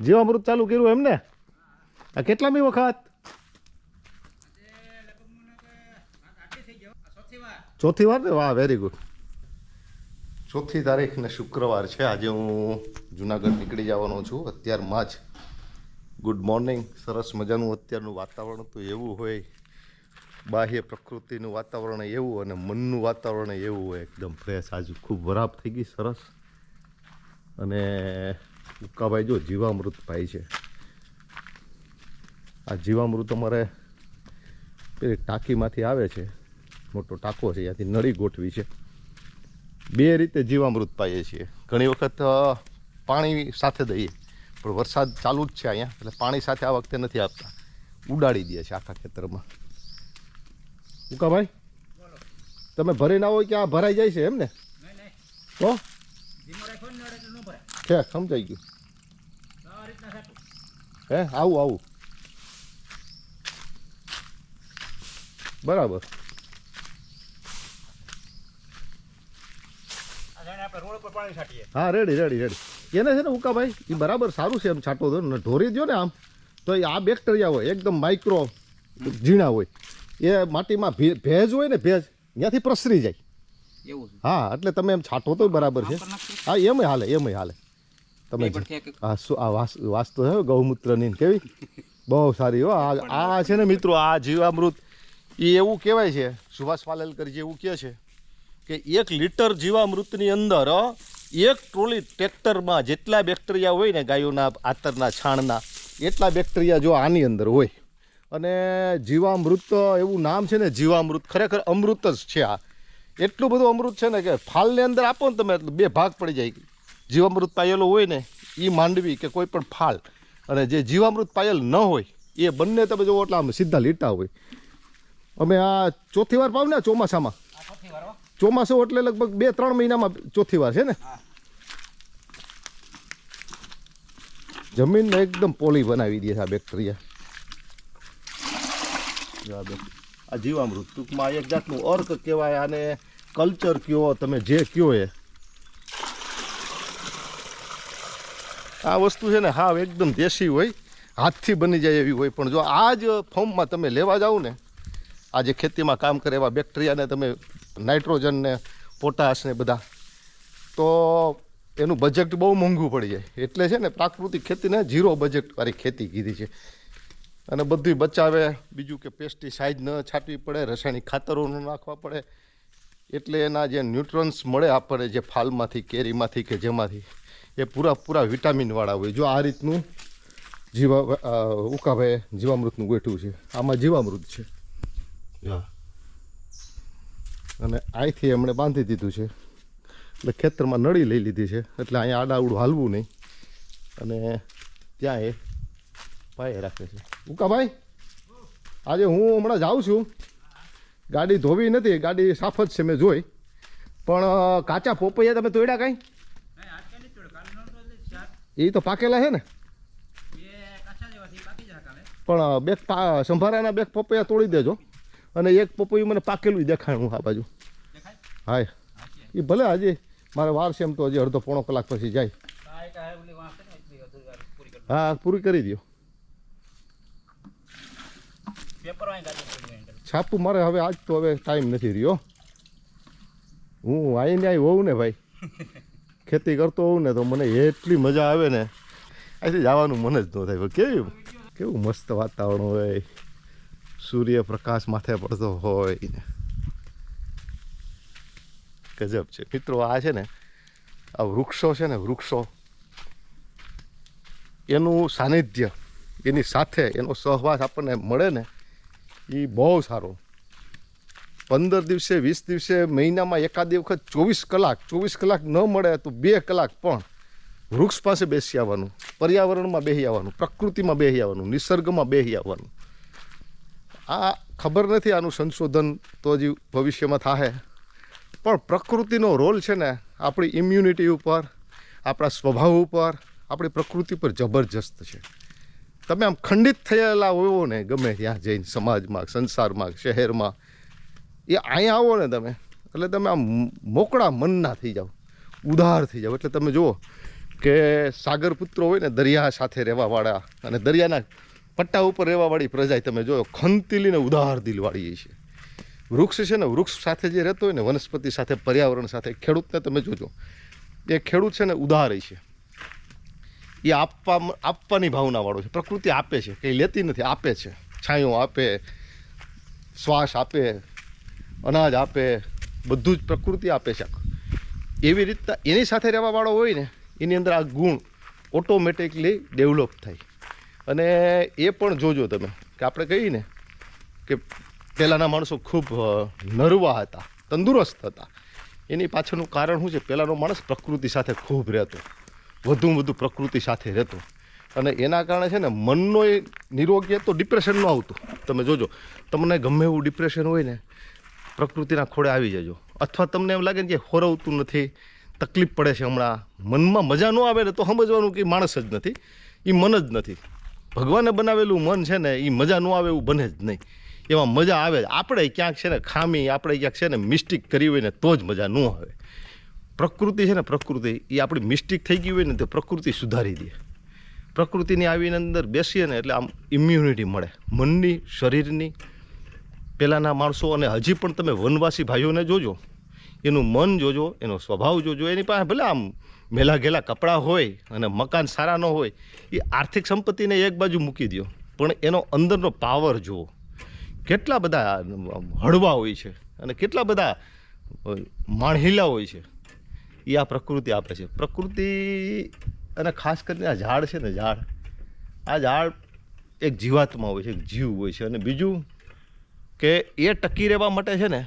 જીવામૃત ચાલુ કર્યું એમને? આ કેટલામી વખત ચોથી વાર. ને? વાહ વેરી ગુડ ચોથી તારીખ ને શુક્રવાર છે. આજે હું જુનાગઢ નીકળી જવાનો છું. અત્યારમાં જ ગુડ મોર્નિંગ સરસ મજાનું અત્યારનું વાતાવરણ તો એવું હોય બાહ્ય પ્રકૃતિનું વાતાવરણ એવું અને મનનું વાતાવરણ એવું હોય એકદમ ફ્રેશ આજે ખૂબ વરાપ થઈ ગઈ સરસ. અને ઉકાભાઈ જો જીવામૃત ભાઈ છે. આ જીવામૃત અમારે પેલી ટાંકીમાંથી આવે છે. મોટો ટાંકો છે ત્યાંથી નળી ગોઠવી છે. બે રીતે જીવામૃત પાઈએ છીએ. ઘણી વખત પાણી સાથે દઈએ પણ વરસાદ ચાલુ જ છે અહીંયા એટલે પાણી સાથે આ વખતે નથી આપતા. ઉડાડી દે છે આખા ખેતરમાં. ઉકાભાઈ તમે ભરી ના હોય કે આ ભરાઈ જાય છે એમ ને? તો છે સમજાઈ ગયું. હે આવું આવું. બરાબર. હા રેડી રેડી રેડી એને છે ને ઉકાભાઈ એ બરાબર સારું છે એમ છાંટો દો ને ઢોરી દો ને આમ તો એ આ બેક્ટેરિયા હોય એકદમ માઇક્રો ઝીણા હોય. એ માટીમાં ભેજ હોય ને ભેજ ત્યાંથી પ્રસરી જાય. એવું હા એટલે તમે એમ છાંટો તો બરાબર છે. હા એમ હાલે એમ હાલે. તમે હા શું આ વાસ વાસ્તુ છે ગૌમૂત્રની કેવી? બહુ સારી હો આ આ છે ને મિત્રો આ જીવામૃત એ એવું કહેવાય છે સુભાષ પાલેલકરજી એવું કહે છે કે એક લીટર જીવામૃતની અંદર એક ટ્રોલી ટ્રેક્ટરમાં જેટલા બેક્ટેરિયા હોય ને ગાયોના આતરના છાણના એટલા બેક્ટેરિયા જો આની અંદર હોય. અને જીવામૃત એવું નામ છે ને જીવામૃત ખરેખર અમૃત જ છે આ. એટલું બધું અમૃત છે ને કે ફાલની અંદર આપો ને તમે એટલે બે ભાગ પડી જાય. જીવામૃત પાયેલો હોય ને એ માંડવી કે કોઈ પણ ફાલ, અને જે જીવામૃત પાયેલ ન હોય, એ બંને તમે જોવો એટલે આમ સીધા લીટા હોય. અમે આ ચોથી વાર પાવ ને ચોમાસામાં. ચોમાસું એટલે લગભગ બે, ત્રણ મહિનામાં ચોથી વાર છે ને? જમીનને એકદમ પોલી બનાવી દે છે આ બેક્ટેરિયા. આ જીવામૃત ટૂંકમાં એક જાતનું અર્ક કહેવાય, આને કલ્ચર કયો, તમે જે કયો એ. આ વસ્તુ છે ને હાવ એકદમ દેશી હોય, હાથથી બની જાય એવી હોય. પણ જો આ જ ફોર્મમાં તમે લેવા જાઓ ને, આ જે ખેતીમાં કામ કરે એવા બેક્ટેરિયાને તમે નાઇટ્રોજનને પોટાશને બધા, તો એનું બજેટ બહુ મોંઘું પડી જાય. એટલે છે ને પ્રાકૃતિક ખેતીને ઝીરો બજેટવાળી ખેતી કીધી છે. અને બધું બચાવે, બીજું કે પેસ્ટિસાઇડ ન છાંટવી પડે, રાસાયણિક ખાતરો ન નાખવા પડે. એટલે એના જે ન્યુટ્રન્સ મળે આપણને જે ફાલમાંથી, કેરીમાંથી કે જેમાંથી એ પૂરા પૂરા વિટામિનવાળા હોય. જો આ રીતનું જીવા ઉકાભાઈ જીવામૃતનું ગોઠવું છે. આમાં જીવામૃત છે. અને અહીંથી એમણે બાંધી દીધું છે. એટલે ખેતરમાં નળી લઈ લીધી છે. એટલે અહીંયા આડાઉડું હાલવું નહીં. અને ત્યાં એ ભાઈ રાખે છે. ઉકાભાઈ આજે હું હમણાં જાઉં છું. ગાડી ધોવી નથી. ગાડી સાફ જ છે મેં જોઈ. પણ કાચા પોપૈયા તમે તોડ્યા કાંઈ નહીં, આજ ક્યાં નથી તોડ્યો. કાલનો તો એટલે ચાર, એ તો પાકેલા છે ને. પણ બે સંભારાના બે પપૈયા તોડી દેજો અને એક પપૈયું મને પાકેલું દેખાણું આ બાજુ હા, એ ભલે હજી મારે વાર છે એમ તો હજી અડધો પોણો કલાક પછી જાય. હા પૂરી કરી દો. છાપું મારે હવે આજ તો હવે ટાઈમ નથી રહ્યો હું આવીને આવી હોઉં ને ભાઈ ખેતી કરતો હોઉં ને તો મને એટલી મજા આવે ને. અહીંથી જવાનું મન જ ન થાય કેવું કેવું મસ્ત વાતાવરણ હોય. સૂર્યપ્રકાશ માથે પડતો હોય. ને ગજબ છે. મિત્રો, આ છે ને, આ વૃક્ષો છે ને, વૃક્ષો. એનું સાનિધ્ય, એની સાથે એનો સહવાસ આપણને મળે ને એ બહુ સારો. પંદર દિવસે, વીસ દિવસે, મહિનામાં એકાદી વખત ચોવીસ કલાક ચોવીસ કલાક ન મળે તો બે કલાક પણ વૃક્ષ પાસે બેસી આવવાનું, પર્યાવરણમાં બેસી આવવાનું, પ્રકૃતિમાં બેસી આવવાનું, નિસર્ગમાં બેસી આવવાનું. આ ખબર નથી આનું સંશોધન તો હજી ભવિષ્યમાં થાય પણ પ્રકૃતિનો રોલ છે ને આપણી ઇમ્યુનિટી ઉપર, આપણા સ્વભાવ ઉપર, આપણી પ્રકૃતિ પર જબરજસ્ત છે. તમે આમ ખંડિત થયેલા હોવો ને ગમે ત્યાં જઈને સમાજમાં, સંસારમાં, શહેરમાં એ અહીંયા આવો ને તમે. એટલે તમે આમ મોકળા મનના થઈ જાઓ. ઉદાર થઈ જાઓ. એટલે તમે જુઓ કે સાગર પુત્રો હોય ને દરિયા સાથે રહેવાવાળા અને દરિયાના પટ્ટા ઉપર રહેવાવાળી પ્રજા તમે જોયો ખંતીલીને ઉદાર દિલવાળી છે. વૃક્ષ છે ને, વૃક્ષ સાથે જે રહેતો હોય ને, વનસ્પતિ સાથે, પર્યાવરણ સાથે, ખેડૂતને તમે જોજો. એ ખેડૂત છે ને ઉદાર છે. એ આપવા આપવાની ભાવનાવાળો છે. પ્રકૃતિ આપે છે. કંઈ લેતી નથી, આપે છે. છાંયો આપે, શ્વાસ આપે અનાજ આપે, બધું જ પ્રકૃતિ આપે છે. એવી રીતના એની સાથે રહેવાવાળો હોય ને, એની અંદર આ ગુણ ઓટોમેટિકલી ડેવલપ થાય. અને એ પણ જોજો તમે, કે આપણે કહીએ ને, કે પહેલાંના માણસો ખૂબ નરવા હતા, તંદુરસ્ત હતા. એની પાછળનું કારણ શું છે? પહેલાંનો માણસ પ્રકૃતિ સાથે ખૂબ રહેતો વધુ વધુ પ્રકૃતિ સાથે રહેતો. અને એના કારણે છે ને, મનનો એ નિરોગી તો ડિપ્રેશન આવતું. તમે જોજો, તમને ગમે એવું ડિપ્રેશન હોય ને પ્રકૃતિના ખોળે આવી જજો. અથવા તમને એમ લાગે ને કે હોરવતું નથી, તકલીફ પડે છે હમણાં. મનમાં મજા ન આવે ને તો સમજવાનું કે માણસ જ નથી. એ મન જ નથી. ભગવાને બનાવેલું મન છે ને એ મજા ન આવે એવું બને જ નહીં. એમાં મજા આવે જ. આપણે ક્યાંક છે ને ખામી, આપણે ક્યાંક છે ને મિસ્ટેક કરી હોય ને તો જ મજા ન આવે. પ્રકૃતિ છે ને પ્રકૃતિ એ આપણી મિસ્ટેક થઈ ગઈ હોય ને તો પ્રકૃતિ સુધારી દે. પ્રકૃતિની આવીને અંદર બેસીએ ને એટલે આમ ઇમ્યુનિટી મળે. મનની, શરીરની પહેલાંના માણસો અને હજી પણ તમે વનવાસી ભાઈઓને જોજો, એનું મન જોજો, એનો સ્વભાવ જોજો, એની પાસે ભલે આમ મેલા ઘેલા કપડાં હોય અને મકાન સારા ન હોય, એ આર્થિક સંપત્તિને એક બાજુ મૂકી દો પણ એનો અંદરનો પાવર જુઓ. કેટલા બધા હળવા હોય છે અને કેટલા બધા માણહીલા હોય છે. એ આ પ્રકૃતિ આપે છે. પ્રકૃતિ અને ખાસ કરીને આ ઝાડ છે ને ઝાડ, આ ઝાડ એક જીવાત્મા હોય છે, એક જીવ હોય છે અને બીજું કે એ ટકી રહેવા માટે છે ને,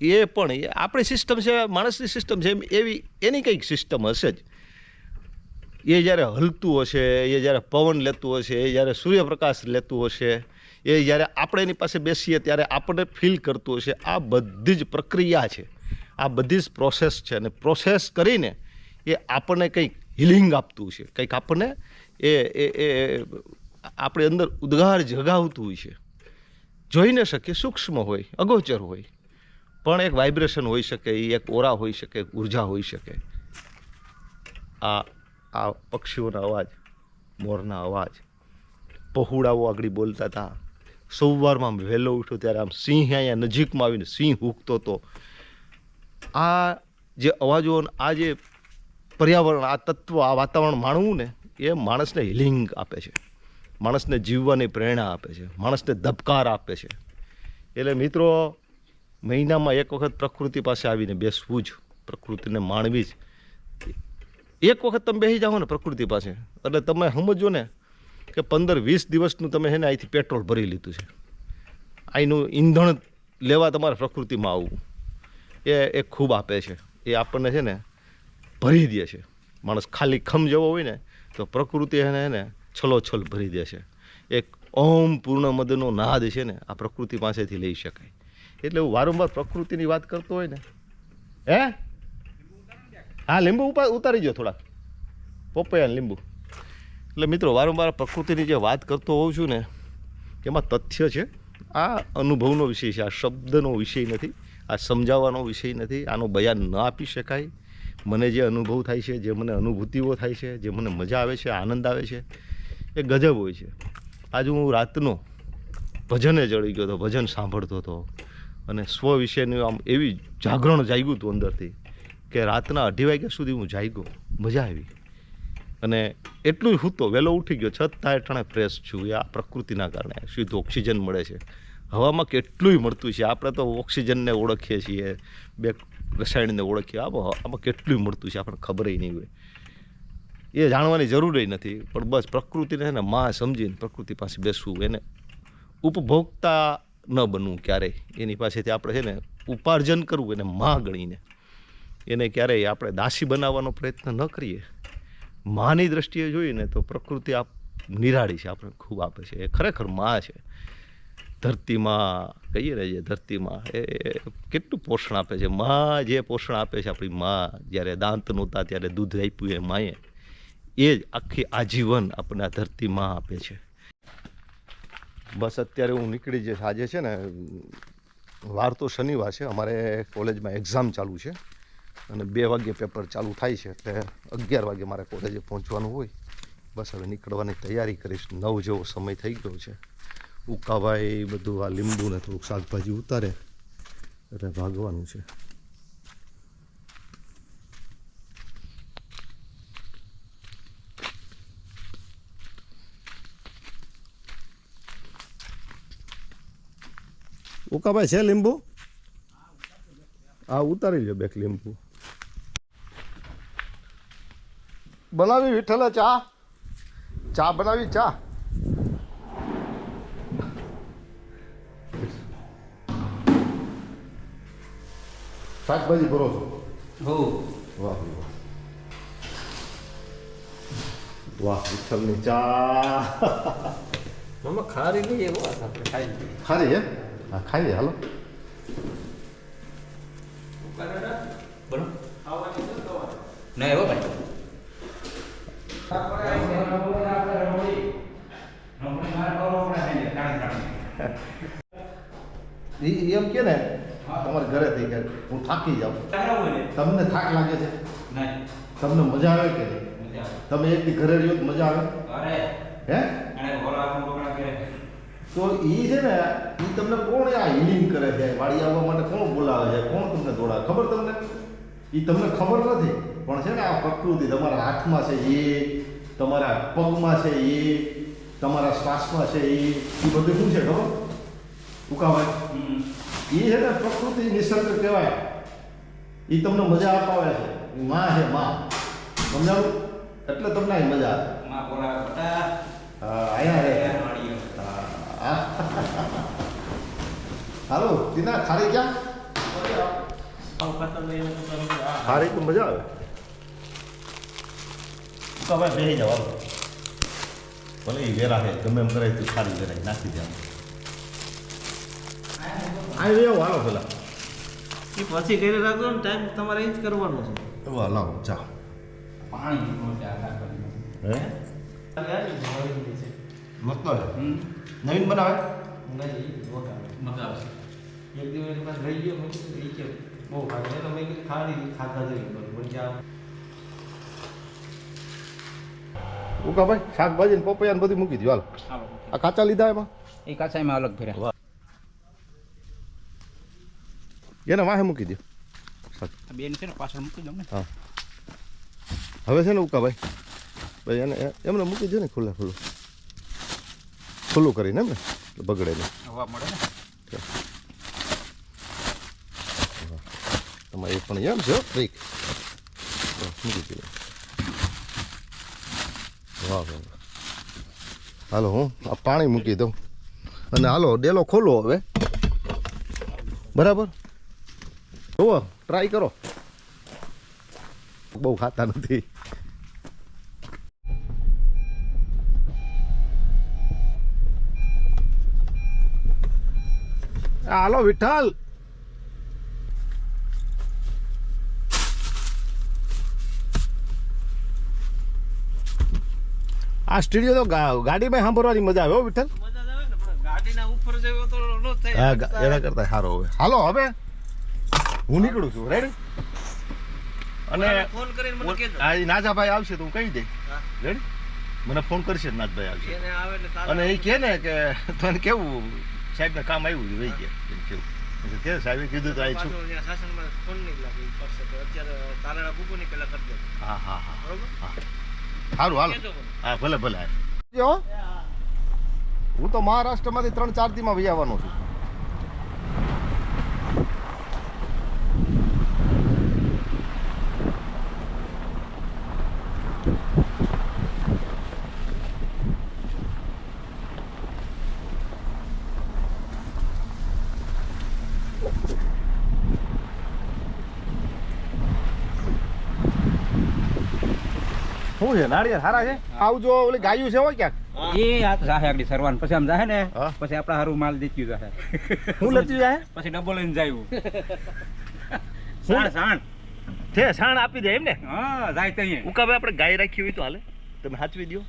એ પણ આપણી સિસ્ટમ છે, માણસની સિસ્ટમ છે એવી, એની કંઈક સિસ્ટમ હશે જ. એ જ્યારે હલતું હશે, એ જ્યારે પવન લેતું હશે, એ જ્યારે સૂર્યપ્રકાશ લેતું હશે, એ જ્યારે આપણે એની પાસે બેસીએ ત્યારે આપણને ફીલ કરતું હશે, આ બધી જ પ્રક્રિયા છે. આ બધી જ પ્રોસેસ છે અને પ્રોસેસ કરીને એ આપણને કંઈક હિલિંગ આપતું છે કંઈક આપણને એ એ એ આપણે અંદર ઉદ્ગાર જગાવતું હોય છે જોઈ ન શકીએ સૂક્ષ્મ હોય, અગોચર હોય. પણ એક વાઇબ્રેશન હોઈ શકે એ એક ઓરા હોઈ શકે ઊર્જા હોઈ શકે. આ આ પક્ષીઓના અવાજ, મોરના અવાજ. પહોળાઓ આગળ બોલતા હતા. સવારમાં વહેલો ઉઠ્યો ત્યારે આમ સિંહ અહીંયા નજીકમાં આવીને સિંહ હૂકતો હતો આ જે અવાજો આ જે પર્યાવરણ, આ તત્વ, આ વાતાવરણ માણવું ને, એ માણસને હિલિંગ આપે છે. માણસને જીવવાની પ્રેરણા આપે છે, માણસને ધબકાર આપે છે. એટલે મિત્રો, મહિનામાં એક વખત પ્રકૃતિ પાસે આવીને બેસવું જ, પ્રકૃતિને માણવી જ. એક વખત તમે બેસી જાઓ ને પ્રકૃતિ પાસે, એટલે તમે સમજો ને કે પંદર વીસ દિવસનું તમે છે ને અહીંથી પેટ્રોલ ભરી લીધું છે. અહીંનું ઈંધણ લેવા તમારે પ્રકૃતિમાં આવવું. એ એ ખૂબ આપે છે. એ આપણને છે ને ભરી દે છે. માણસ ખાલી ખમ જેવો હોય ને, તો પ્રકૃતિ એને એને છલોછલ ભરી દે છે. એક ઓમ પૂર્ણ મદનો નાદ છે ને, આ પ્રકૃતિ પાસેથી લઈ શકાય. એટલે હું વારંવાર પ્રકૃતિની વાત કરતો હોય ને, હે? હા, લીંબુ ઉતારી જો થોડાક. પપૈયા લીંબુ. એટલે મિત્રો, વારંવાર પ્રકૃતિની જે વાત કરતો હોઉં છું ને, એમાં તથ્ય છે. આ અનુભવનો વિષય છે, આ શબ્દનો વિષય નથી, આ સમજાવવાનો વિષય નથી, આનો બયાન ન આપી શકાય. મને જે અનુભવ થાય છે, જે મને અનુભૂતિઓ થાય છે, જે મને મજા આવે છે, આનંદ આવે છે એ ગજબ હોય છે. આજે હું રાતનો ભજને ચડી ગયો હતો, ભજન સાંભળતો હતો. અને સ્વ વિશેનું આમ એવી જાગરણ જાગ્યું હતું અંદરથી કે રાતના અઢી વાગ્યા સુધી હું જાગ્યો. મજા આવી. અને એટલું હું તો વહેલો ઉઠી ગયો. છતાં હેઠણે ફ્રેશ છું. એ આ પ્રકૃતિના કારણે શુદ્ધ ઓક્સિજન મળે છે. હવામાં કેટલુંય મળતું છે. આપણે તો ઓક્સિજનને ઓળખીએ છીએ. બે રસાયણને ઓળખીએ. આમાં આમાં કેટલું મળતું છે. આપણને ખબર નહીં હોય. એ જાણવાની જરૂર નથી. પણ બસ પ્રકૃતિને છે ને માં સમજીને પ્રકૃતિ પાસે બેસવું એને ઉપભોક્તા ન બનવું ક્યારેય. એની પાસેથી આપણે છે ને ઉપાર્જન કરવું એને માં ગણીને. એને ક્યારેય આપણે દાસી બનાવવાનો પ્રયત્ન ન કરીએ. માની દ્રષ્ટિએ જોઈએ ને તો પ્રકૃતિ આપ નિરાળી છે, આપણે ખૂબ આપે છે. એ ખરેખરમાં છે. ધરતીમાં કહીએ ને જે ધરતીમાં એ કેટલું પોષણ આપે છે? માં જે પોષણ આપે છે આપણી માં, જ્યારે દાંત નહોતા, ત્યારે દૂધ આપ્યું એ માએ. એ જ આખી આજીવન આપણને આ ધરતી માં આપે છે. બસ અત્યારે હું નીકળી જઈશ આજે છે ને, વાર તો શનિવાર છે, અમારે કોલેજમાં એક્ઝામ ચાલુ છે અને બે વાગ્યે પેપર ચાલુ થાય છે એટલે અગિયાર વાગે મારે કોલેજે પહોંચવાનું હોય. બસ હવે નીકળવાની તૈયારી કરીશ. નવ જેવો સમય થઈ ગયો છે. ઉકાભાઈ, બધું આ લીંબુ ને થોડુંક શાકભાજી ઉતારે એટલે ભાગવાનું છે. ઉકાભાઈ છે લીંબુ? હા ઉતારી લો બેક લીંબુ. બનાવી વિઠ્ઠલે ચા? ચા બનાવી ચા? શાકભાજી ભરો છો? વાહ વાહ. વિઠ્ઠલની ચા. ખારી નહીં એવો આપણે ખાઈ ખારી હે? હા ખાઈએ હાલો. બોલો. નહીં હો ભાઈ. ઈ એમ કે ને તમારે ઘરે થઈ ગયા હું થાકી જાઉં. તમને થાક લાગે છે? તમને મજા આવે કે તમે એક ઘરે રહ્યો મજા આવે. હે? તો એ છે ને ઈ તમને કોણ આ હિલિંગ કરે છે? વાડી આવવા માટે કોણ બોલાવે છે? કોણ તમને દોડાવે? ખબર તમને? ઈ તમને ખબર નથી પણ છે ને આ પ્રકૃતિ તમારા હાથમાં છે એ તમારા પગમાં છે એ તમારા શ્વાસમાં છે એ ઈ બધું શું છે ખબર? ઉકાવાય એ છે ને પ્રકૃતિ નિસર્ગ કહેવાય. એ તમને મજા અપાવે છે. માં છે માં. સમજાવું એટલે તમને મજા આવે. હા અહીંયા રે. હા. હાલો તીના ખારી ક્યાં? ખારી તો મજા આવે. ઉકાભાઈ બેસી જાવ હાલો. ભલે એ વેરા છે ગમે એમ કરે તું ખારી વેરાય નાખી દે આ રહ્યો હાલો પેલા એ પછી કરી રાખો ને ટાઈમ તમારે એ જ કરવાનો છે. એવો લાવો ચા પાણી હે? મસ્ત છે નવીન બનાવે? નહીં વગાડે મગાવે એક દિવસ એની પાસે રહી ગયો મેં એ કે બહુ ખાધું એટલે મેં કીધું ખારી ખાતા જઈ બરોબર જ્યાં ઉકાભાઈ શાકભાજી ને પપૈયા ને બધું મૂકી દો હાલ. આ કાચા લીધા એમાં? એ કાચા એમાં અલગ ફેર્યા એને વાહે મૂકી દો બેન છે ને પાછળ મૂકી દઉં ને. હા. હવે છે ને ઉકાભાઈ ભાઈ એને એમને મૂકી દો ને ખુલ્લા ખુલ્લું. ખુલ્લું કરીને એમ ને બગડે ને હવા મળે ને. એ પણ એમ છે હો, ટ્રીક બસ, મૂકી દો વાહ વાહ વાહ. હાલો હું આ પાણી મૂકી દઉં અને હાલો ડેલો ખોલો હવે બરાબર જુઓ ટ્રાય કરો બહુ ખાતા નથી હાલો વિઠ્ઠલ આ સ્ટુડિયો તો ગાડીમાં સાંભળવાની મજા આવે હો વિઠ્ઠલ. મજા આવે ગાડીના ઉપર જેવો તો ન થાય હા ગા- એના કરતા સારો હવે. હાલો હવે. હું નીકળું છું રેડી અને ફોન કરીને મને કહેજો. આ નાજાભાઈ આવશે તો હું કહી દે. રેડી મને ફોન કરશે નાથભાઈ આવશે. એને આવે ને અને એ કહે ને કે તને કેવું? સાહેબને કામ આવ્યું વહી ગયા. કેવું. કે સાહેબે કીધું તો આ છું. શાસનમાં ફોન નહીં લાગે અત્યારે તારાડા બુકુની પેલા કરી દે. હા હા હા. બરોબર? સારું હાલો. હા ભલે ભલે જો. હું તો મહારાષ્ટ્રમાંથી ત્રણ ચાર દીમાં વહી આવવાનો છું. શું છે? નાળિયેર સારા છે? આવજો ઓલી ગાયું છે હોય ક્યાંક. એ આ જાહે આગળ સરવાન. પછી આમ જાહે ને પછી આપણા હારું માલ દેતી જાહે. શું લેતી જાહે? પછી ડબલ લઈને જાયું સાણ સાણ. છે સાણ આપી દે એમ ને? હા જાય તઈ ઉકાભાઈ આપણે ગાય રાખી હોય તો હાલે. તમે સાચવી દો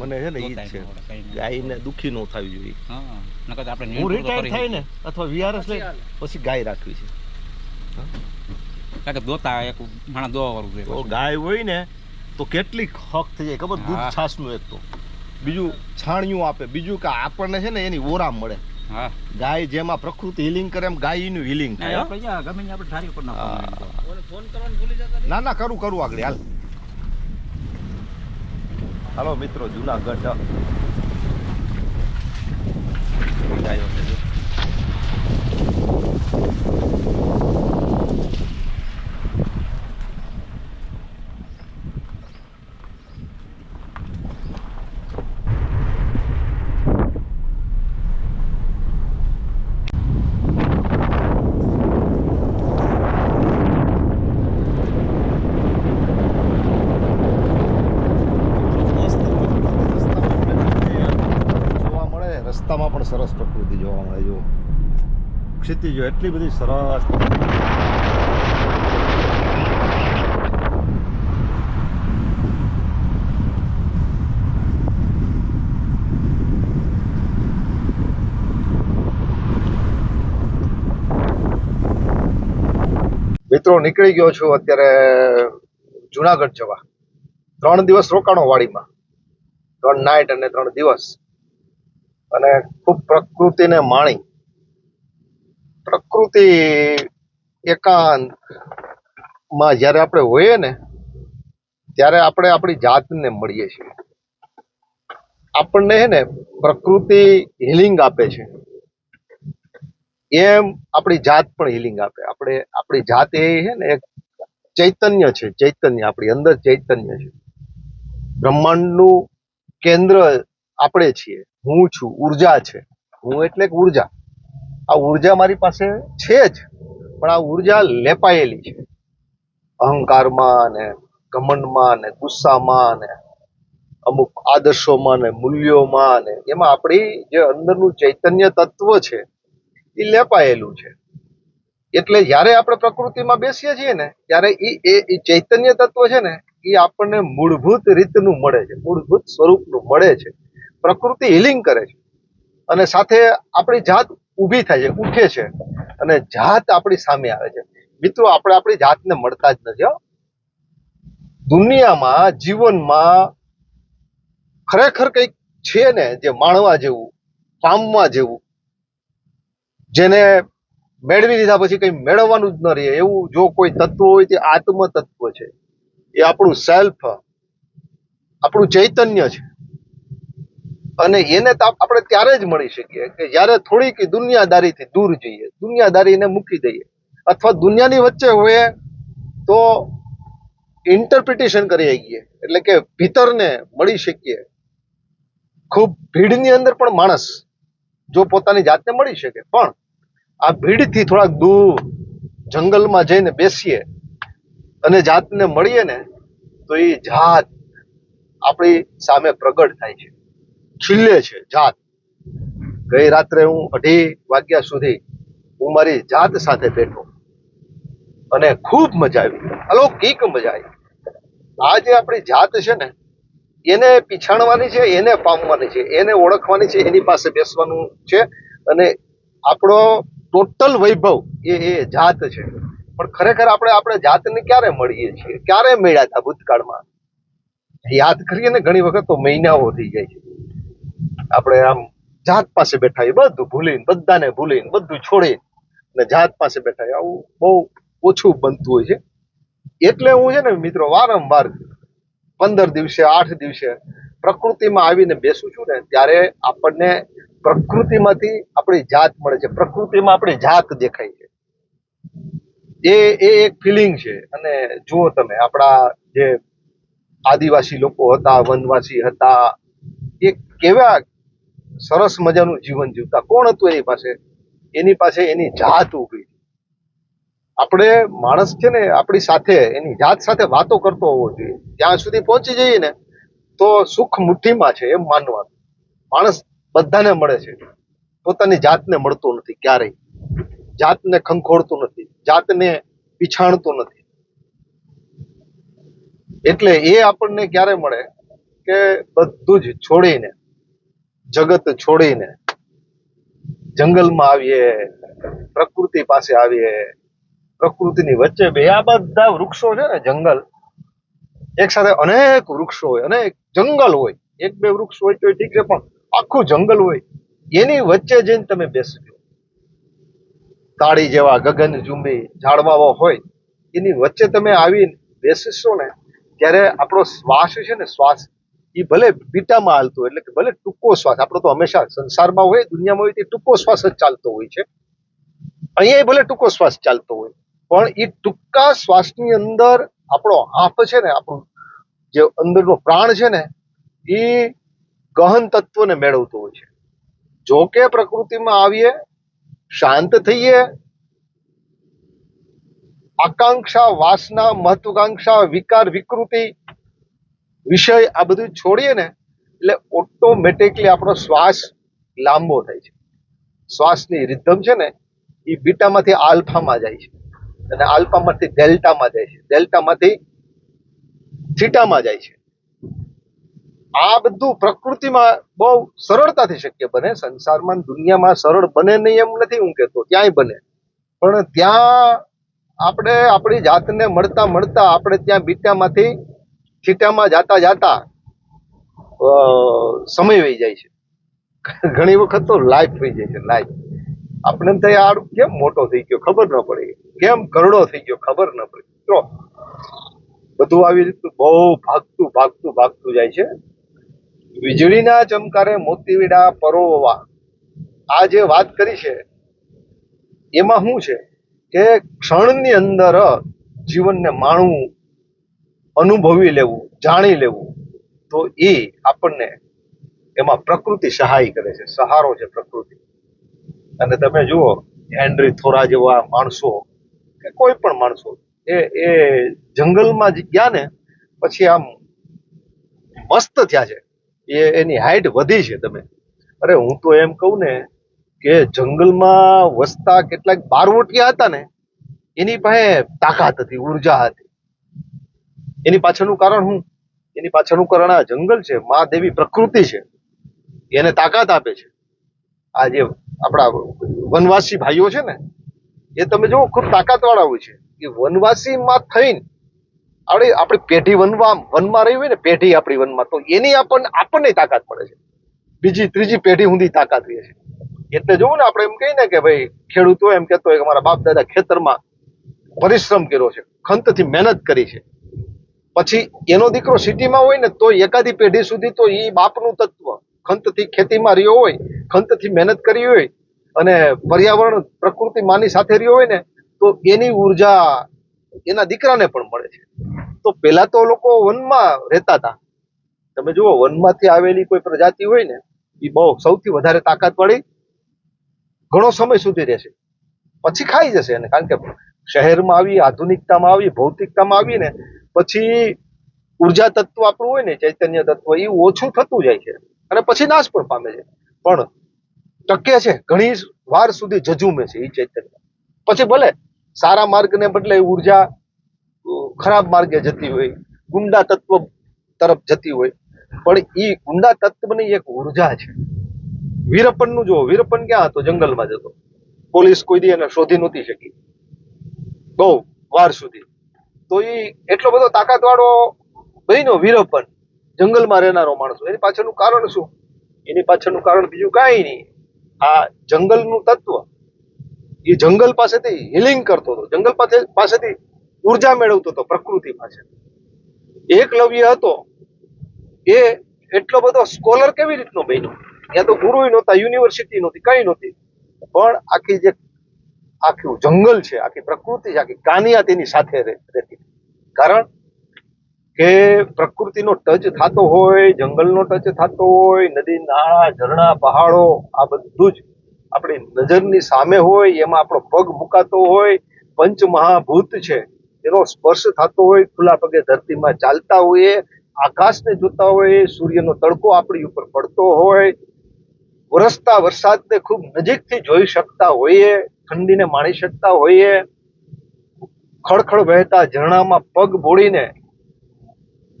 મને છે ને ઈ છે. ગાયને દુખી ન થવી જોઈએ. હા નકર આપણે હું રિટાયર થઈ ને અથવા વીઆરએસ લઈ પછી ગાય રાખવી છે. કારણ કે દોતા એક માણસ દોવા વાળું છે ગાય હોય ને તો કેટલી હક થઈ જાય. ખબર? દૂધ છાશનું છાસનું એક તો. બીજું છાણિયું આપે. બીજું કે આપણને છે ને એની ઓરા મળે. હા. ગાય જેમાં પ્રકૃતિ હિલિંગ કરે એમ ગાય એનું હિલિંગ થાય ના ના કરું કરું આગળ હાલ. હાલો મિત્રો જુનાગઢ. ગાયો છે જો. મસ્ત પ્રકૃતિ જોવા મળે રસ્તામાં પણ સરસ પ્રકૃતિ જોવા મળે જો ક્ષિતિજો એટલી બધી સરસ મિત્રો, નીકળી ગયો છું અત્યારે જુનાગઢ જવા. ત્રણ દિવસ રોકાણો વાડીમાં. ત્રણ નાઇટ અને ત્રણ દિવસ. અને ખૂબ પ્રકૃતિને માણી પ્રકૃતિ એકાંતમાં જ્યારે આપણે હોઈએ ને, ત્યારે આપણે આપણી જાતને મળીએ છીએ. આપણને હે ને પ્રકૃતિ હિલિંગ આપે છે. એમ આપણી જાત પણ હિલિંગ આપે. આપણે, આપણી જાત એ છે ને એક ચૈતન્ય છે, ચૈતન્ય, આપણી અંદર ચૈતન્ય છે. બ્રહ્માંડનું કેન્દ્ર આપણે છીએ. હું છું, ઊર્જા છે. હું એટલે કે ઊર્જા. આ ઊર્જા મારી પાસે છે જ, પણ આ ઊર્જા લેપાયેલી છે. અહંકારમાં ને ઘમંડમાં ને ગુસ્સામાં ને અમુક આદર્શોમાં ને મૂલ્યોમાં ને એમાં આપણી જે અંદરનું ચૈતન્ય તત્વ છે, એ લેપાયેલું છે. એટલે જ્યારે આપણે પ્રકૃતિમાં બેસીએ છીએ ને, ત્યારે એ એ ચૈતન્ય તત્વ છે ને, એ આપણને મૂળભૂત રીતનું મળે છે, મૂળભૂત સ્વરૂપનું મળે છે. પ્રકૃતિ હિલિંગ કરે છે. અને સાથે આપણી જાત ઊભી થાય છે, ઉઠે છે. અને જાત આપણી સામે આવે છે. મિત્રો, આપણે આપણી જાતને મળતા જ નથી દુનિયામાં જીવનમાં ખરેખર કંઈક છે ને, જે માણવા જેવું, પામવા જેવું, જેને મેળવી લીધા પછી કંઈ મેળવવાનું જ ન રહે. એવું જો કોઈ તત્વ હોય, તે આત્મ તત્વ છે. એ આપણું સેલ્ફ આપણું ચૈતન્ય છે. અને એને આપણે ત્યારે જ મળી શકીએ કે જ્યારે થોડીક દુનિયાદારીથી દૂર જઈએ, દુનિયાદારીને મૂકી દઈએ અથવા દુનિયાની વચ્ચે હોય તો ઇન્ટરપ્રિટેશન કરી શકીએ એટલે કે ભીતરને મળી શકીએ. ખૂબ ભીડની અંદર પણ માણસ જો પોતાની જાતને મળી શકે, પણ આ ભીડથી થોડાક દૂર જંગલમાં જઈને બેસીએ અને જાતને મળીએ ને તો એ જાત આપણી સામે પ્રગટ થાય છે. ખીલે છે જાત. ગઈ રાત્રે હું અઢી વાગ્યા સુધી હું મારી જાત સાથે બેઠો. અને ખૂબ મજા આવી. અલૌકિક મજા આવી. આ જે આપણી જાત છે ને, એને પીછાણવાની છે, એને પામવાની છે, એને ઓળખવાની છે, એની પાસે બેસવાનું છે. અને આપણો ટોટલ વૈભવ એ એ જાત છે. પણ ખરેખર આપણે આપણે જાતને ક્યારે મળીએ છીએ? ક્યારે મળ્યા હતા ભૂતકાળમાં? યાદ કરીએ ને, ઘણી વખત તો મહિનાઓ થઈ જાય છે. આપણે આમ જાત પાસે બેઠા એ બધું ભૂલીને, બધાને ભૂલીને, બધું છોડીને ને જાત પાસે બેઠા. આવું બહુ ઓછું બનતું હોય છે. એટલે હું છે ને મિત્રો વારંવાર પંદર દિવસે, આઠ દિવસે પ્રકૃતિમાં આવીને બેસું છું ને, ત્યારે આપણને પ્રકૃતિમાંથી આપણી જાત મળે છે. પ્રકૃતિમાં આપણી જાત દેખાય છે. એ એ એક ફિલિંગ છે. અને જુઓ તમે, આપણા જે આદિવાસી લોકો હતા, વનવાસી હતા, એ કેવા સરસ મજાનું જીવન જીવતા. કોણ હતું એની પાસે? એની પાસે એની જાત ઊભી. આપણે માણસ છે ને, આપણી સાથે, એની જાત સાથે વાતો કરતો હોવો જોઈએ. ત્યાં સુધી પહોંચી જઈએ ને, તો સુખ મુઠ્ઠીમાં છે એમ માનવાનું. માણસ બધાને મળે છે. પોતાની જાતને મળતો નથી ક્યારેય. જાતને ખંખોડતું નથી. જાતને પીછાણતું નથી. એટલે એ આપણને ક્યારે મળે? કે બધું જ છોડીને જગત છોડીને જંગલમાં આવીએ, પ્રકૃતિ પાસે આવીએ, પ્રકૃતિની વચ્ચે બે, આ બધા વૃક્ષો છે ને જંગલ, એક સાથે અનેક વૃક્ષો હોય, અનેક જંગલ હોય, એક બે વૃક્ષ હોય તો ઠીક છે, પણ આખું જંગલ હોય, એની વચ્ચે જઈને તમે બેસજો. તાળી જેવા ગગન ઝુંબી ઝાડવાઓ હોય, એની વચ્ચે તમે આવીને બેસીશો ને, ત્યારે આપણો શ્વાસ છે ને શ્વાસ એ ભલે બીટામાં હાલતો એટલે કે ભલે ટૂંકો શ્વાસ, આપણો તો હંમેશા સંસારમાં હોય, દુનિયામાં હોય, તે ટૂંકો શ્વાસ જ ચાલતો હોય છે. અહીંયા ભલે ટૂંકો શ્વાસ ચાલતો હોય, પણ એ ટૂંકા શ્વાસની અંદર આપણો હાફ છે ને, આપણું જે અંદરનો પ્રાણ છે ને, એ ગહન તત્વને મેળવતો હોય છે. જો કે પ્રકૃતિમાં આવીએ, શાંત થઈએ, આકાંક્ષા, વાસના, મહત્વાકાંક્ષા, વિકાર, વિકૃતિ વિષય આ બધું છોડીએ ને, એટલે ઓટોમેટિકલી આપણો શ્વાસ લાંબો થાય છે. શ્વાસની રિધમ છે ને, એ બીટામાંથી આલ્ફામાં જાય છે. અને આલ્ફામાંથી ડેલ્ટામાં જાય છે. ડેલ્ટામાંથી થીટામાં જાય છે. આ બધું પ્રકૃતિમાં બહુ સરળતાથી શક્ય બને. સંસારમાં દુનિયામાં સરળ બને નહીં એમ નથી હું કહેતો. ત્યાંય બને. પણ ત્યાં આપણે આપણી જાતને મળતા મળતા આપણે ત્યાં બીટામાંથી થીટામાં જાતા જાતા સમય વહી જાય છે. ઘણી વખત તો લાઈફ વહી જાય છે લાઈફ આપણે તો આ કેમ મોટો થઈ ગયો ખબર ન પડી. કેમ કરડો થઈ ગયો ખબર ન પડી. તો બધું આવી રીતનું બહુ ભાગતું ભાગતું ભાગતું જાય છે. વીજળીના ચમકારે મોતીવીડા પરોવવા. આ જે વાત કરી છે, એમાં શું છે? કે ક્ષણની અંદર જીવનને માણવું અનુભવી લેવું, જાણી લેવું, તો એ આપણને એમાં પ્રકૃતિ સહાય કરે છે, સહારો છે પ્રકૃતિ. અને તમે જુઓ હેનરી થોરા જેવા માણસો, કે કોઈ પણ માણસો, એ એ જંગલમાં ગયા ને, પછી આમ મસ્ત થયા છે. એ, એની હાઈટ વધી છે તમે. અરે, હું તો એમ કહું ને કે જંગલમાં વસતા કેટલાક બારવટિયા હતા ને, એની પાસે તાકાત હતી, ઊર્જા હતી. એની પાછળનું કારણ શું એની પાછળનું કારણ આ જંગલ છે, મા દેવી પ્રકૃતિ છે. એને તાકાત આપે છે. આ જે આપણા વનવાસી ભાઈઓ છે ને, એ તમે જુઓ, ખૂબ તાકાત વાળા હોય છે. એ વનવાસીમાં થઈને આપણે, આપણી પેઢી વનમાં વનમાં રહી હોય ને, પેઢી આપણી વનમાં, તો એની આપણને આપણને તાકાત મળે છે. બીજી, ત્રીજી પેઢી સુધી તાકાત રહે છે. એટલે જોવું ને, આપણે એમ કહીએ ને કે ભાઈ, ખેડૂતો એમ કહેતો હોય કે મારા બાપ દાદા ખેતરમાં પરિશ્રમ કર્યો છે, ખંતથી મહેનત કરી છે. પછી એનો દીકરો સિટીમાં હોય ને તો એકાદી પેઢી સુધી તો એ બાપનું તત્વ ખંતથી ખેતીમાં રહ્યો હોય, ખંતથી મહેનત કરી હોય અને પર્યાવરણ પ્રકૃતિ માની સાથે રહ્યો હોય ને તો એની ઊર્જા એના દીકરાને પણ મળે છે. તો પેલા તો લોકો વનમાં રહેતા હતા. તમે જુઓ, વનમાંથી આવેલી કોઈ પ્રજાતિ હોય ને એ બહુ સૌથી વધારે તાકાત વાળી ઘણો સમય સુધી રહેશે. પછી ખાઈ જશે એને કારણ કે શહેરમાં આવી, આધુનિકતામાં આવી, ભૌતિકતામાં આવી ને પછી ઊર્જા તત્વ આપણું હોય ને, ચૈતન્ય તત્વ, એ ઓછું થતું જાય છે અને પછી નાશ પણ પામે છે. પણ ટકે છે, ઘણી વાર સુધી જજુમે છે એ ચૈતન્ય. પછી ભલે સારા માર્ગને બદલે ઊર્જા ખરાબ માર્ગે જતી હોય, ગુંડા તત્વ તરફ જતી હોય, પણ એ ગુંડા તત્વની એક ઊર્જા છે. વીરપનનું જો વીરપન ક્યાં હતો? જંગલમાં જતો પોલીસ કોઈ દી એને શોધી નહોતી શકી. બહુ વાર સુધી. તો એ એટલો બધો તાકાત વાળો બન્યો વીરપન જંગલમાં રહેનારો માણસો. એની પાછળનું કારણ શું? એની પાછળનું કારણ બીજું કાંઈ નહીં. આ જંગલનું તત્વ એ જંગલ પાસેથી હિલિંગ કરતો હતો. જંગલ પાસે પાસેથી ઊર્જા મેળવતો હતો પ્રકૃતિ પાસે એકલવ્ય હતો. એ એટલો બધો સ્કોલર કેવી રીતનો બન્યો? ત્યાં તો ગુરુ નહોતા યુનિવર્સિટી નહોતી, કઈ નહોતી. પણ આખી જે આખું જંગલ છે, આખી પ્રકૃતિ છે, આખી કાનિયા તેની સાથે રહે- રહેતી કારણ કે પ્રકૃતિનો ટચ થતો હોય, જંગલનો ટચ થતો હોય, નદી, નાળા, ઝરણા, પહાડો, આ બધું જ આપણી નજરની સામે હોય, એમાં આપણો પગ મુકાતો હોય, પંચમહાભૂત છે. એનો સ્પર્શ થતો હોય, ખુલ્લા પગે ધરતીમાં ચાલતા હોઈએ, આકાશને જોતા હોય સૂર્યનો તડકો આપણી ઉપર પડતો હોય, વરસતા વરસાદને ખૂબ નજીકથી જોઈ શકતા હોઈએ ઠંડીને માણી શકતા હોઈએ, ખડખડ વહેતા ઝરણામાં પગ બોળીને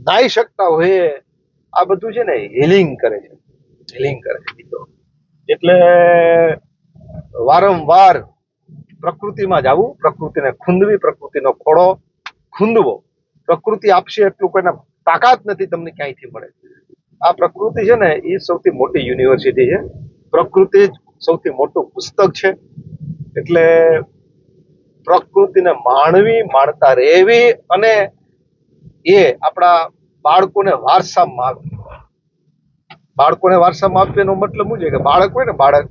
નાઈ શકતા હોઈએ, આ બધું છે ને હિલિંગ કરે છે. હિલિંગ કરે છે એટલે વારંવાર પ્રકૃતિમાં જવું પ્રકૃતિને ખૂંદવી, પ્રકૃતિનો ખોળો ખૂંદવો. પ્રકૃતિ આપશે એટલું કોઈને તાકાત નથી તમને ક્યાંયથી મળે. આ પ્રકૃતિ છે ને એ સૌથી મોટી યુનિવર્સિટી છે. પ્રકૃતિ જ સૌથી મોટું પુસ્તક છે. એટલે પ્રકૃતિને માણવી, માણતા રહેવી અને એ આપણા બાળકોને વારસામાં આપવી બાળકોને વારસામાં આપવાનો મતલબ શું છે કે બાળક હોય ને બાળક,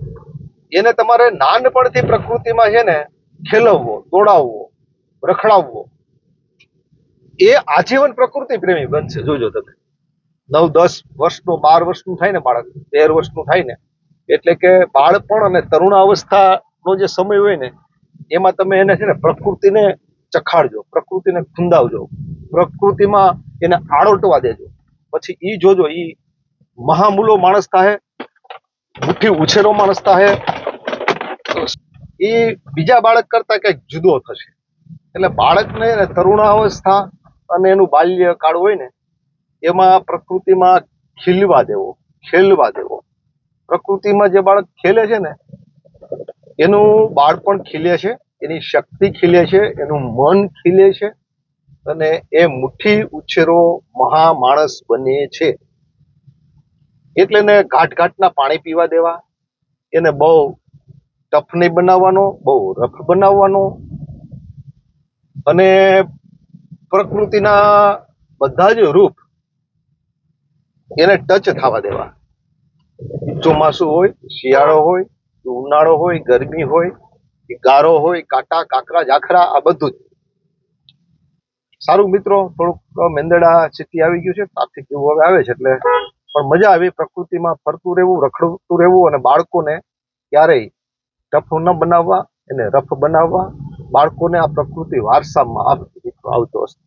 એને તમારે નાનપણથી પ્રકૃતિમાં છે ને ખેલવવો, દોડાવવો, રખડાવવો. એ આજીવન પ્રકૃતિ પ્રેમી બનશે. જોજો તમે. નવ, દસ વર્ષનું, બાર વર્ષનું થાય ને બાળક, તેર વર્ષનું થાય ને. એટલે કે બાળપણ અને તરુણાવસ્થાનો જે સમય હોય ને, એમાં તમે એને છે ને પ્રકૃતિને ચખાડજો, પ્રકૃતિને ખુંદાવજો. પ્રકૃતિમાં એને આળોટવા દેજો. પછી ઈ જોજો, ઈ મહામૂલો માણસ થાય મુઠ્ઠી ઉછેરો માણસ થાય એ બીજા બાળક કરતા કંઈક જુદો થશે. એટલે બાળકને ને તરુણાવસ્થા અને એનું બાલ્યકાળ હોય ને, એમાં પ્રકૃતિમાં ખીલવા દેવો, ખેલવા દેવો. પ્રકૃતિમાં જે બાળક ખેલે છે ને એનું બાળપણ ખીલે છે, એની શક્તિ ખીલે છે, એનું મન ખીલે છે અને એ મુઠ્ઠી ઉછેરો મહા માણસ બને છે. એટલે એને ઘાટ ઘાટના પાણી પીવા દેવા, એને બહુ ટફ નહીં બનાવવાનો, બહુ રફ બનાવવાનો અને પ્રકૃતિના બધા જ રૂપ એને ટચ થવા દેવા. ચોમાસું હોય, શિયાળો હોય ઉનાળો હોય, ગરમી હોય કે ગારો હોય, કાંટા, કાકરા જાખરા આ બધું જ. સારું મિત્રો, થોડુંક મેંદડા સ્થિતિ આવી ગયું છે, તાપથી જેવું હવે આવે છે એટલે પણ મજા આવી, પ્રકૃતિમાં ફરતું રહેવું, રખડતું રહેવું અને બાળકોને ક્યારેય ટફ ન બનાવવા એને રફ બનાવવા, બાળકોને આ પ્રકૃતિ વારસામાં આવતો હશે.